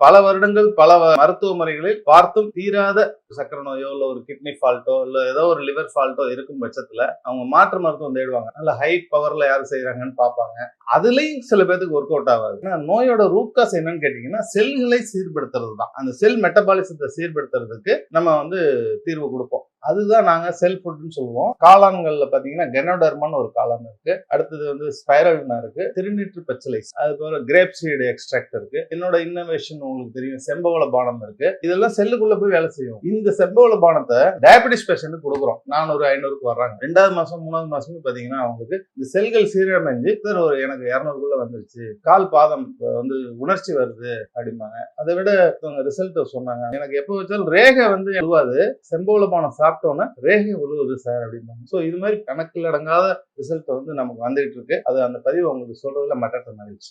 பல வருடங்கள் பல மருத்துவமனைகளில் பார்த்தும் தீராத சக்கரை நோயோ இல்ல ஒரு கிட்னி ஃபால்ட்டோ இல்ல ஏதோ ஒரு லிவர் ஃபால்ட்டோ இருக்கும் பட்சத்துல அவங்க மாற்று மருத்துவம் தேடுவாங்க. நல்ல ஹை பவர்ல யார் செய்யறாங்கன்னு பார்ப்பாங்க. அதுலயும் சில பேருக்கு ஒர்க் அவுட் ஆகாது. ஏன்னா நோயோட ரூட் காஸ் என்னன்னு கேட்டீங்கன்னா செல்களை சீர்படுத்துறது தான் அந்த செல் மெட்டபாலிசத்தை சீர்படுத்துறதுக்கு நம்ம வந்து தீர்வு கொடுப்போம். அதுதான் நாங்க செல் ஃபுட்னு சொல்லுவோம். காளான்கள்ல பாத்தீங்கன்னா கெனோடர்மான்னு ஒரு காளான் இருக்கு. அடுத்தது வந்து ஸ்பைரல்னா இருக்கு. திருநீற்று பச்சலைஸ் அதுக்கப்புறம் கிரேப் சீடு எக்ஸ்ட்ராக்ட் இருக்கு. என்னோட இன்னோவேஷன் உங்களுக்கு தெரியும். செம்பவள பானம் இருக்கு. இதெல்லாம் செல்லுக்குள்ள போய் வேலை செய்யும். இந்த செம்பவள பானத்தை டயபெட்டிஸ் பேஷண்ட் கொடுக்குறோம். நானூறு ஐநூறுக்கு வர்றாங்க. ரெண்டாவது மாசம் மூணாவது மாசமே பாத்தீங்கன்னா அவங்களுக்கு இந்த செல்கள் சீரமைஞ்சு சார் ஒரு எனக்கு இரநூறுக்குள்ள வந்துருச்சு. கால் பாதம் வந்து உணர்ச்சி வருது அப்படிம்பாங்க. அதை விட ரிசல்ட் சொன்னாங்க. எனக்கு எப்போ வச்சாலும் ரேகை வந்து எழுவாது செம்பவள பானம் சாப்பிட்டோன்னா ரேகை உழுவுது சார் அப்படிம்பாங்க. ஸோ இது மாதிரி கணக்கில் அடங்காத ரிசல்ட் வந்து நமக்கு வந்துகிட்டு இருக்கு. அது அந்த பதிவு உங்களுக்கு சொல்றதுல மட்டத்தை மகிழ்ச்சி.